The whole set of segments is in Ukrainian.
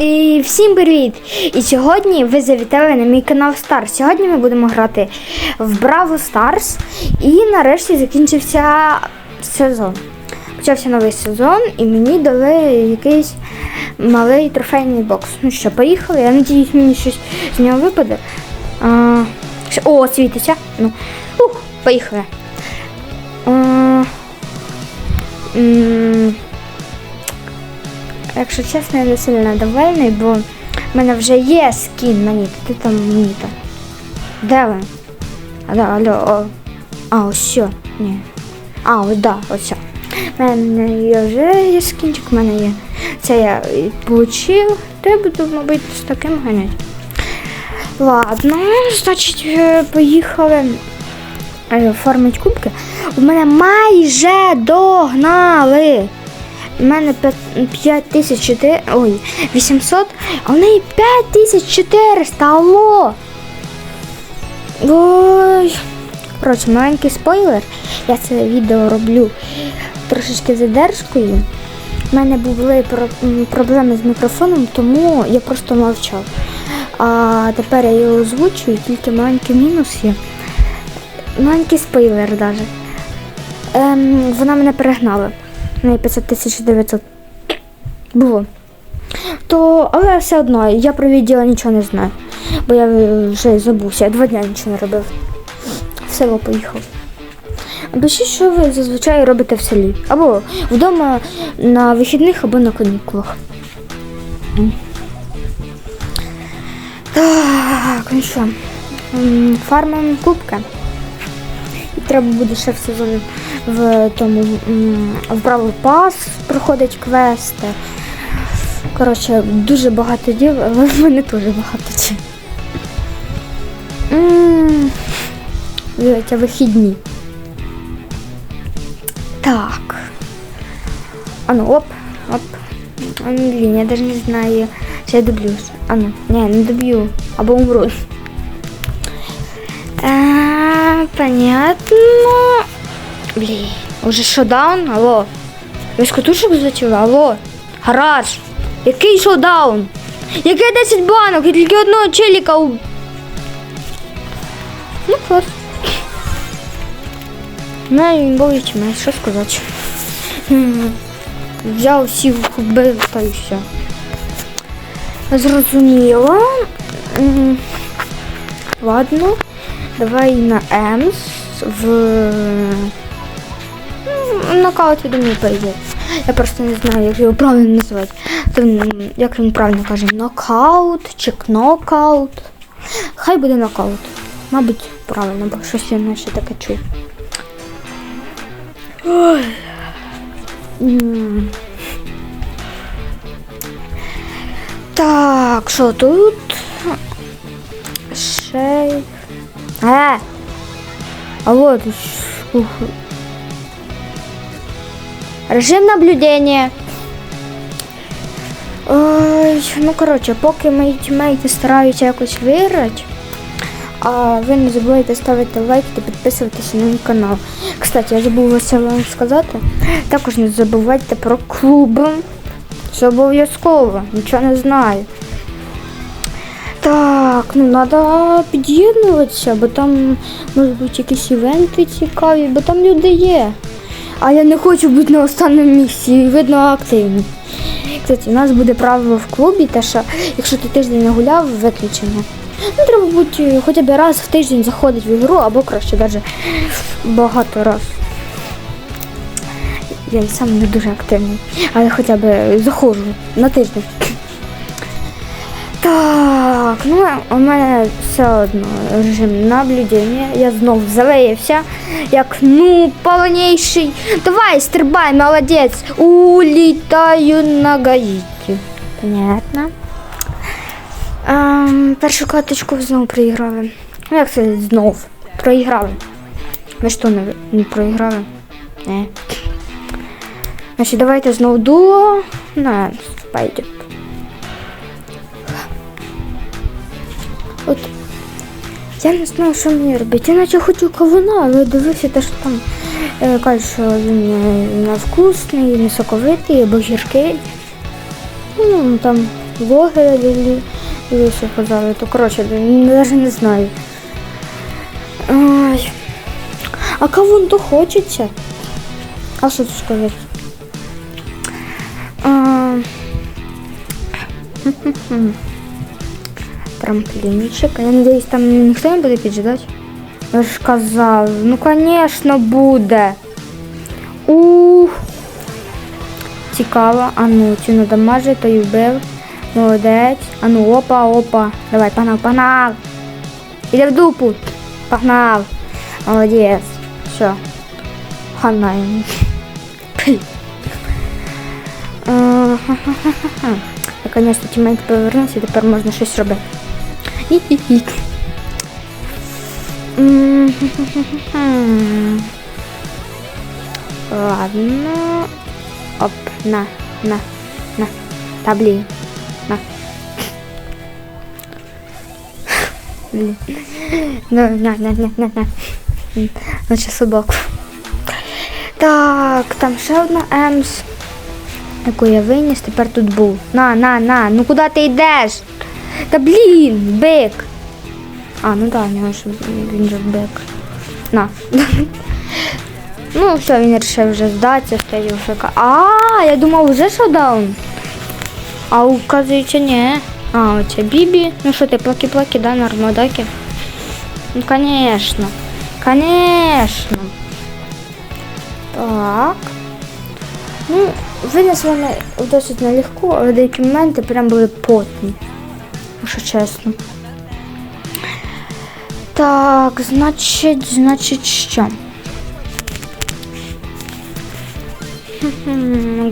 І всім привіт! І сьогодні ви завітали на мій канал Star. Сьогодні ми будемо грати в Браво Stars. І нарешті закінчився сезон. Почався новий сезон, і мені дали якийсь малий трофейний бокс. Ну що, поїхали. Я надіюсь, мені щось з нього випаде. А, о, світиться. Ну, ух, поїхали. А, Якщо чесно, я не сильно довольний, бо в мене вже є скін на Ніта. Ти там Ніта. Де він? Алло, алло, о. А, ось що. Ні. А, ось да, ось. У мене є вже є скінчик, у мене є. Це я получив. Я буду, мабуть, з таким ганяти. Ладно, значить, е, поїхали е, оформити кубки. У мене майже догнали. У мене 5400, ой, 800, а в неї 5400, алло. Ой. Коротше, маленький спойлер. Я це відео роблю трошечки задержкою. У мене були проблеми з мікрофоном, тому я просто мовчав. А тепер я його озвучую, тільки маленький мінус є. Маленький спойлер навіть. Ем, вона мене перегнала. 500 тисяч 900 було. То, але все одно, я про відділа нічого не знаю. Бо я вже забувся, я два дні нічого не робив. В село поїхав. Пишіть, що ви зазвичай робите в селі. Або вдома на вихідних, або на канікулах. Так, ну що, м, фармимо кубки. І треба буде ще в сезон в тому в Бравл Пас проходить квести. Коротше, дуже багато діл, але в мене теж багато діл. Дивіться, вихідні. Так. А ну, оп, оп. Ну, блін, я даже не знаю, чи я доб'юсь. А ну, ні, не доб'ю. Або умру. А, понятно. Блін, уже шодаун? Алло. З катушок? Алло. Гараж. Який шодаун? Яке 10 банок? Я тільки одного челіка у. Ну, клас. Ну, він був мене, що сказати. Взяв всіх вбив та й все. Зрозуміло. Ладно. Давай на Емс в нокаут, я думаю, пойде. Я просто не знаю, як його правильно називати. Як він правильно каже, нокаут чи кнокаут. Хай буде нокаут. Мабуть, правильно, бо щось я наче таке чув. Так, що тут? Шей. Е! Тут ух. Режим наблюдения. Ой, ну коротше, поки мої тімейти стараються якось виграти, а ви не забувайте ставити лайк та підписуватися на мій канал. Кстати, я забув це вам сказати. Також не забувайте про клуби. Це обов'язково, нічого не знаю. Так, ну треба під'єднуватися, бо там можуть бути якісь івенти цікаві, бо там люди є. А я не хочу бути на останньому місці, видно активні. Кстати, у нас буде правило в клубі, те, що якщо ти тиждень не гуляв, виключення. Ну, треба бути хоча б раз в тиждень заходити в ігру, або краще навіть багато раз. Я сам не дуже активний, але хоча б заходжу на тиждень. Так, ну у мене все одно режим наблюдення. Я знов залеявся, як ну повніший. Давай, стрибай, молодець. Улітаю на Гаїті. Понятно. Ем, першу каточку знову проіграли. Ну як це знов? Проіграли. Ви що не, не проіграли? Не. Значить, давайте знову дуо. На, пойдет. Я не знаю, що мені робити. Я наче хочу кавуна, але дивився те, що там е, кажуть, що він е, невкусний, не соковитий або гіркий. Ну, там блогери дивлюся, казали, то коротше, навіть не знаю. Ай. А кого то хочеться? А що тут сказати? А, Трамплінчик. Я надеюсь, там ніхто не буде піджидати. Я ж казав, ну конечно буде. Ух. Цікаво. А ну, цю надамажив, той вбив. Молодець. А ну, опа, опа. Давай, погнав, погнав. Іде в дупу. Погнав. Молодець. Все. Хана йому. Е, Наконец-то тімейт повернувся тепер можна щось робити. Ладно. Оп, на, на, на. Та блін. На. Блін. На, на, на, на, на, на. Наче собаку. Так, там ще одна Емс, яку я виніс, тепер тут був. На, на, на, ну куди ти йдеш? Та блін, бик. А, ну так, в нього ж він же бик. На. ну, все, він вирішив вже здатися, стоїть вже. ка- А, я думав, вже шодаун. А указується, ні. А, оце Бібі. Ну що ти, плаки-плаки, да, на армадаки? Ну, конечно. Конечно. Так. Ну, винес вони досить нелегко, але деякі моменти прям були потні. Якщо чесно. Так, значить, значить що?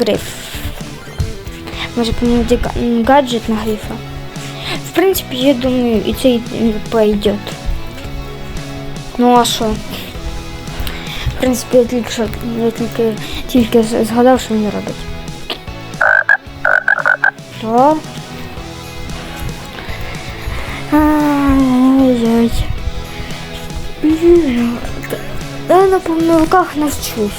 Гриф. Може поміняти гаджет на грифа. В принципі, я думаю, і цей пойдет. Ну а що? В принципі, я тільки я тільки, тільки згадав, що він робить. Що? Я на помилках навчусь.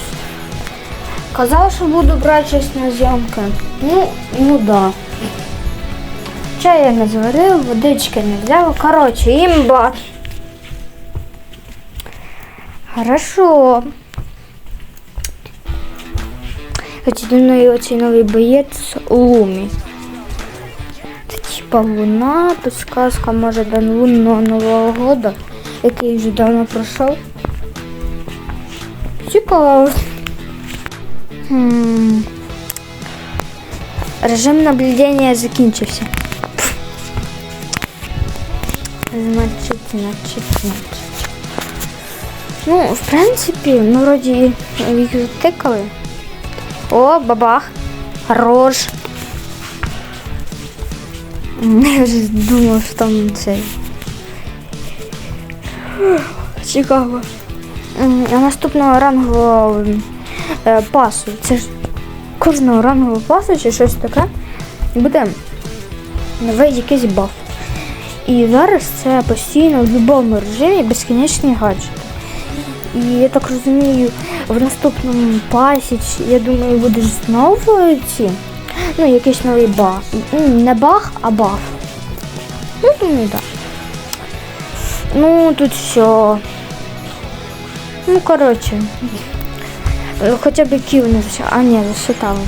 Казав, що буду брати щось на зйомки. Ну, ну да. Чай я не зварив, водички не взяв. Коротше, імба. Хорошо. Мною оцей новий боєць Лумі. Це типа луна, підсказка може до лунного Нового года, який вже давно пройшов. Цікаво. Хм. Режим наблюдения закінчився. Значить, значить, значить. Ну, в принципі, ну, вроді їх затикали. О, бабах. Хорош. Я вже думав, що там цей. Цікаво. Наступного рангового е, пасу. Це ж кожного рангового пасу чи щось таке. Буде новий якийсь баф. І зараз це постійно в будь-якому режимі безкінечний гаджет. І я так розумію, в наступному пасі, я думаю, буде знову ці. Ну, якийсь новий баг. Не баг, а баф. Ну, думаю, так. Ну, тут все. Ну, коротше. Е, Хоча б кіл не зачав. А, ні, засчитали.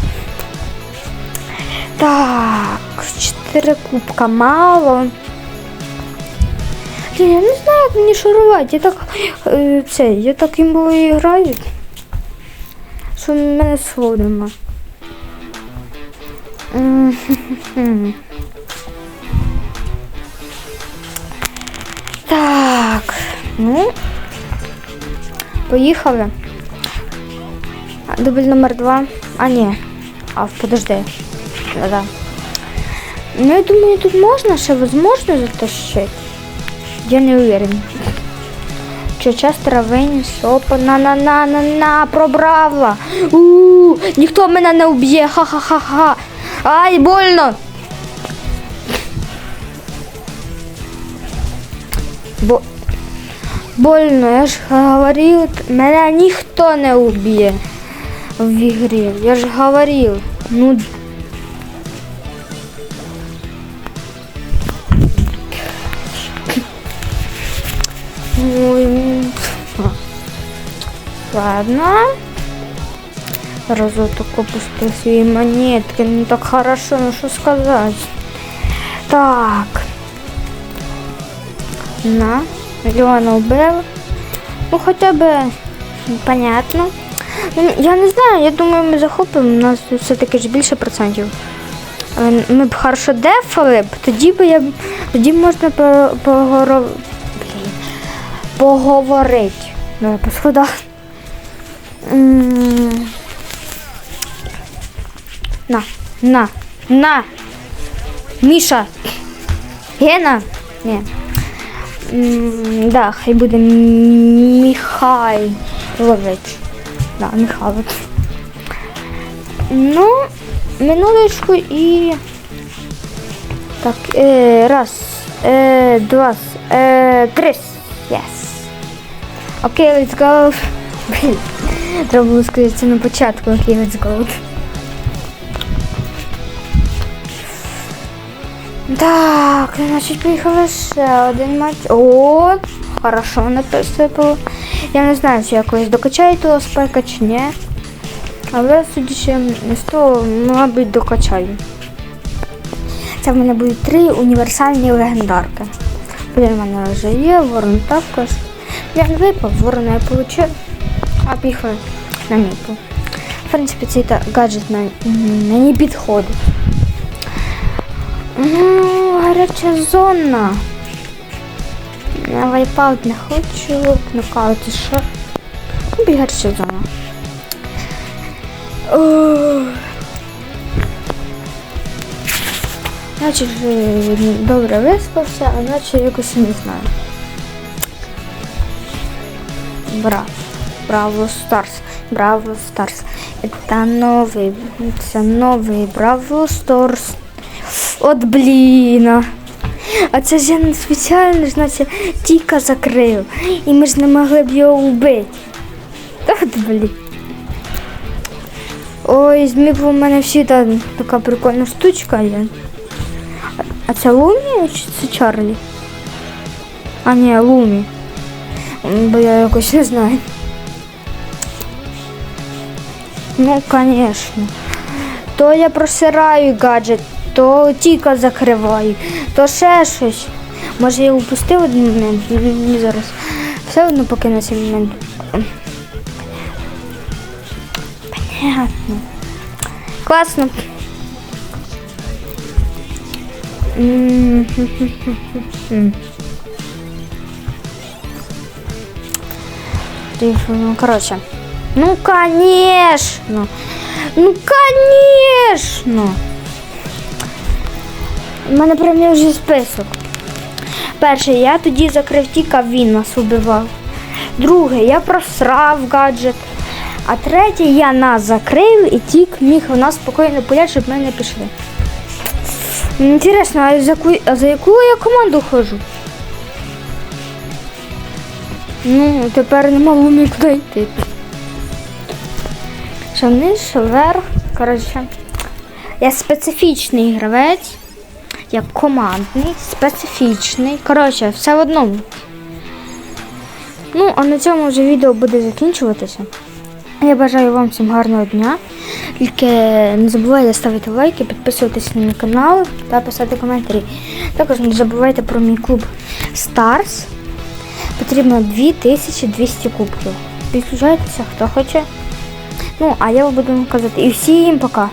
Так, чотири кубка мало. Я не знаю, як мені шарувати. Я так е, це, я так імбово граю. Що в мене слов нема. Так, ну. Поїхали. Дубль номер два. А, ні. А, подожди. Да-да. Ну, я думаю, тут можна ще возможно затащити. Я не уверен. Чи Честера виніс? Опа, на на на на на пробрала. У, ніхто мене не вб'є. Ха-ха-ха-ха. Ай, больно. Бо больно. Я ж говорив, мене ніхто не уб'є в ігрі. Я ж говорив. Ну Ладно. Разу только пустил свои монетки. Ну так хорошо, ну что сказать. Так. На. Мільйона вбив. Ну хоча б понятно. Ну, Я не знаю, я думаю, ми захопимо, у нас все-таки ж більше процентів. Ми б хорошо дефали, б, тоді б я тоді можна по- поговоро... Блін. поговорити. Давай по сходах. На, на, на. Міша. Гена? Ні. Да, хай буде Михайлович. Да, Михайлович. Ну, минулечку і. Так, е, раз, е, два, е, три. Yes. Окей, let's go. Треба було сказати на початку. Окей, let's go. Так, значить поїхали ще один матч. О, хорошо написано. Я не знаю, чи я колись докачаю того спайка чи ні. Але судячи з того, мабуть, докачаю. Це в мене будуть три універсальні легендарки. Блін, в мене вже є, ворон також. Я не випав, ворона я отримав, а поїхали на міпу. В принципі, цей гаджет мені підходить. Ну, гаряча зона. Я вайпаут не хочу, нокаут і що. Ну, гаряча зона. Значить, ви добре виспався, а наче якось не знаю. Браво. Браво Старс. Браво Старс. Это новий, це новий Браво Старс. От блін. А це ж я спеціально ж наче тільки закрив. І ми ж не могли б його вбити. От блін. Ой, з Міпу у мене всі така прикольна штучка є. А це Лумі чи це Чарлі? А ні, Лумі. Бо я якось не знаю. Ну, звісно. То я просираю гаджет, то тільки закриваю, то ще щось. Може я упустив один момент, Ні, зараз. Все одно поки на цей момент. Понятно. Класно. Ну, короче. Ну, конечно. Ну, конечно. У мене прям є вже список. Перше, я тоді закрив тіка, він нас убивав. Друге, я просрав гаджет. А третє, я нас закрив і тік міг у нас спокійно пуляти, щоб ми не пішли. Інтересно, а за, яку, а за яку я команду ходжу? Ну, тепер нема луни куди йти. Що вверх. Коротше, я специфічний гравець, я командний, специфічний. Коротше, все в одному. Ну, а на цьому вже відео буде закінчуватися. Я бажаю вам всім гарного дня. Тільки не забувайте ставити лайки, підписуватися на мій канал та писати коментарі. Також не забувайте про мій клуб Stars. Потрібно 2200 кубків. Підключайтеся, хто хоче. Ну, а я вам буду казати. І всім пока.